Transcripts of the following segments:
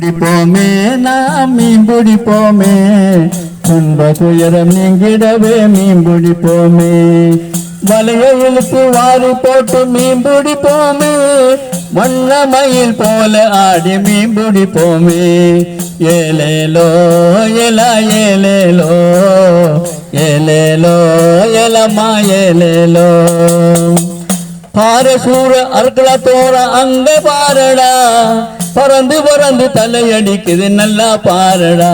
பிடிப்போமே நாம் மீன் பிடிப்போமே. துன்ப துயரம் நீங்கிடவே மீன் பிடிப்போமே. வலைய இழுத்து வாரி போட்டு மீன் பிடிப்போமே. வண்ண மயில் போல ஆடி மீன் பிடிப்போமே. ஏலேலோ எலா ஏலேலோ. ஏலேலோ எலமா ஏலேலோ. பாரசூர அர்களத்தோர அங்க பாரடா. பறந்து பறந்து தலையடிக்குது நல்லா பாரடா.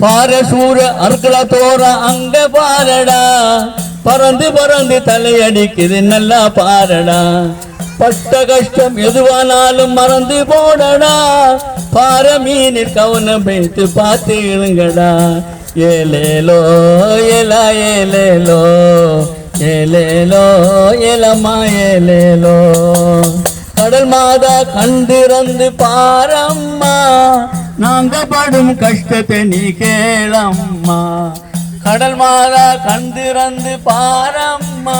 பாரசூர தோற அங்க பாரடா. பறந்து பறந்து தலையடிக்குது நல்லா பாரடா. பட்ட கஷ்டம் எதுவானாலும் மறந்து போடடா. பார மீனில் கவனம் வைத்து பார்த்து இருங்கடா ஏலேலோ ஏலா ஏலேலோ. ஏலேலோ ஏலம்மா ஏலேலோ. கடல் மாதா கண்டிறந்து பாரம்மா. நாங்க படும் கஷ்டத்தை நீ கேளம்மா. கடல் மாதா கண்டிறந்து பாரம்மா.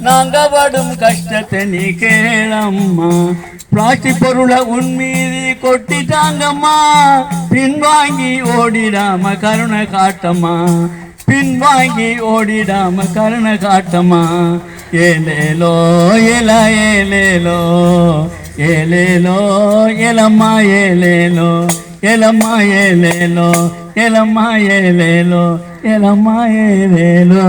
நாங்க படும் கஷ்டத்தை நீ கேளம்மா. பிளாஸ்டிக் பொருளை உன் மீது கொட்டிட்டாங்கம்மா. பின்வாங்கி ஓடிடாம கருணை காட்டம்மா. பின்வாங்கி ஓடிடாம கருணை காட்டம்மா. ஏலேலோ எல ஏலேலோ ஏலேலோ எலம்மா ஏலேலோ எலம்மா ஏலேலோ எலம்மா ஏலேலோ எலம்மா ஏலேலோ